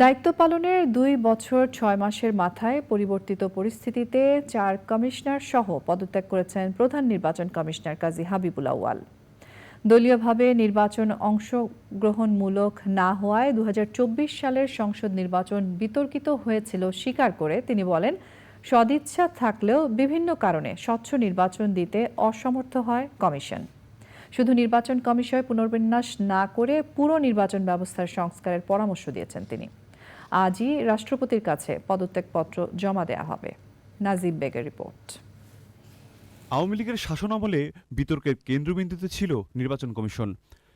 দায়িত্ব পালনের দুই বছর ছয় মাসের মাথায় পরিবর্তিত পরিস্থিতিতে চার কমিশনার সহ পদত্যাগ করেছেন প্রধান নির্বাচন কমিশনার কাজী হাবিবুল আউয়াল। দলীয়ভাবে নির্বাচন অংশগ্রহণমূলক না হওয়ায় দু হাজার চব্বিশ সালের সংসদ নির্বাচন বিতর্কিত হয়েছিল স্বীকার করে তিনি বলেন, সদিচ্ছা থাকলেও বিভিন্ন কারণে স্বচ্ছ নির্বাচন দিতে অসমর্থ হয় কমিশন। শুধু নির্বাচন কমিশনে পুনর্বিন্যাস না করে পুরো নির্বাচন ব্যবস্থার সংস্কারের পরামর্শ দিয়েছেন তিনি। আজই রাষ্ট্রপতির কাছে পদত্যাগপত্র জমা দেওয়া হবে। নাজিব বেগের রিপোর্ট। আওয়ামী লীগের শাসনামলে বিতর্কের কেন্দ্রবিন্দুতে ছিল নির্বাচন কমিশন।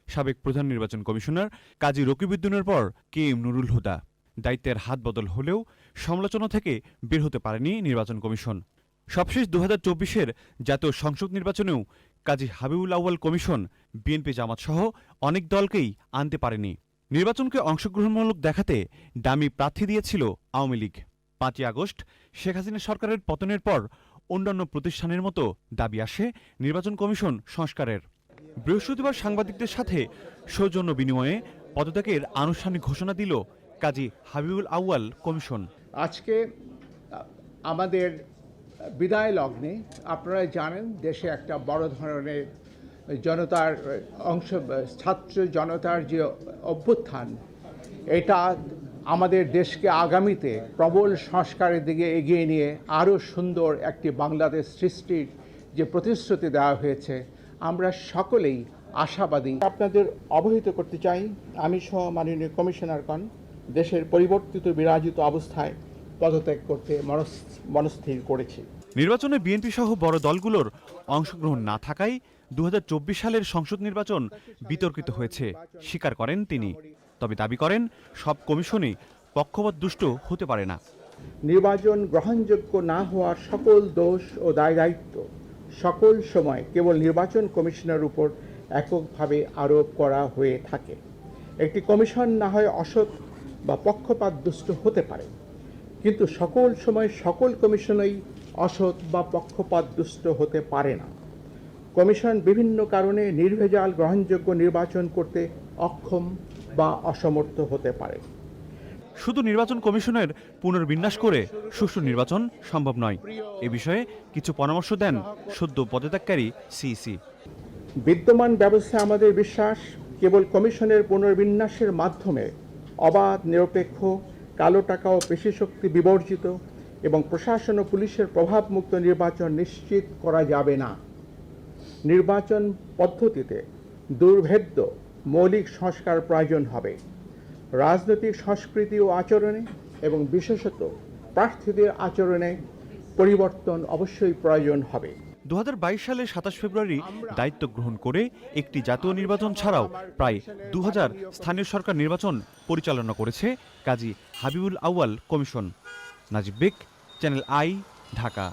সাবেক প্রধান নির্বাচন কমিশনার কাজী রকিবউদ্দিনের পর কে এম নুরুল হুদা। দায়িত্বের হাত বদল হলেও সমালোচনা থেকে বের হতে পারেনি নির্বাচন কমিশন। সবশেষ দু হাজার চব্বিশের জাতীয় সংসদ নির্বাচনেও কাজী হাবিবুল আউয়াল কমিশন, বিএনপি জামাত সহ অনেক দলকেই আনতে পারেনি। নির্বাচনকে অংশগ্রহণমূলক দেখাতে দামি প্রার্থী দিয়েছিল আওয়ামী লীগ। পাঁচই আগস্ট শেখ হাসিনা সরকারের পতনের পর অন্যান্য প্রতিষ্ঠানের মতো দাবি আসে নির্বাচন কমিশন সংস্কারের। বৃহস্পতিবার সাংবাদিকদের সাথে সৌজন্য বিনিময়ে পদত্যাগের আনুষ্ঠানিক ঘোষণা দিল কাজী হাবিবুল আউয়াল কমিশন। আজকে আমাদের বিদায় লগ্নে আপনারা জানেন দেশে একটা বড় ধরনের জনতার, অংশ, ছাত্র জনতার যে অভ্যুত্থান, এটা আমাদের দেশকে আগামীতে প্রবল সংস্কারের দিকে এগিয়ে নিয়ে আরও সুন্দর একটি বাংলাদেশ সৃষ্টির যে প্রতিশ্রুতি দেওয়া হয়েছে, আমরা সকলেই আশাবাদী। আপনাদের অবহিত করতে চাই, আমি সহ মাননীয় কমিশনারগণ দেশের পরিবর্তিত বিরাজিত অবস্থায় পদত্যাগ করতে মনস- মনস্থির করেছি। নির্বাচনে বিএনপি সহ বড় দলগুলোর অংশগ্রহণ না থাকায় দু হাজার চব্বিশ সালের সংসদ নির্বাচন বিতর্কিত হয়েছে। স্বীকার করেন তিনি। তবে দাবি করেন, সব কমিশনই পক্ষপাত দুষ্ট হতে পারে না। নির্বাচন গ্রহণযোগ্য না হওয়ার সকল দোষ ও দায় দায়িত্ব সকল সময় কেবল নির্বাচন কমিশনের উপর এককভাবে আরোপ করা হয়ে থাকে। একটি কমিশন না হয় অসৎ বা পক্ষপাত দুষ্ট হতে পারে। কিন্তু সকল সময় সকল কমিশনই অসৎ বা পক্ষপাত দুষ্ট হতে পারে না। কমিশন বিভিন্ন কারণে নির্ভেজাল গ্রহণযোগ্য নির্বাচন করতে অক্ষম বা অসমর্থ হতে পারে। শুধু নির্বাচন কমিশনের পুনর্বিন্যাস করে সুষ্ঠু নির্বাচন সম্ভব নয়। এ বিষয়ে কিছু পরামর্শ দেন সদ্য পদত্যাগকারী সিইসি। বিদ্যমান ব্যবস্থা আমাদের বিশ্বাস কেবল কমিশনের পুনর্বিন্যাসের মাধ্যমে অবাধ নিরপেক্ষ কালো টাকা ও পেশিশক্তি বিবর্জিত এবং প্রশাসন ও পুলিশের প্রভাবমুক্ত নির্বাচন নিশ্চিত করা যাবে না। নির্বাচন পদ্ধতিতে দুর্ভেদ্য মৌলিক সংস্কার প্রয়োজন হবে। রাজনৈতিক সংস্কৃতি ও আচরণে এবং বিশেষত প্রার্থীদের আচরণে পরিবর্তন অবশ্যই প্রয়োজন হবে। দু সালের সাতাশ ফেব্রুয়ারি দায়িত্ব গ্রহণ করে একটি জাতীয় নির্বাচন ছাড়াও প্রায় দু হাজার স্থানীয় সরকার নির্বাচন পরিচালনা করেছে Kazi Habibul Awal commission. Najib Bek channel I Dhaka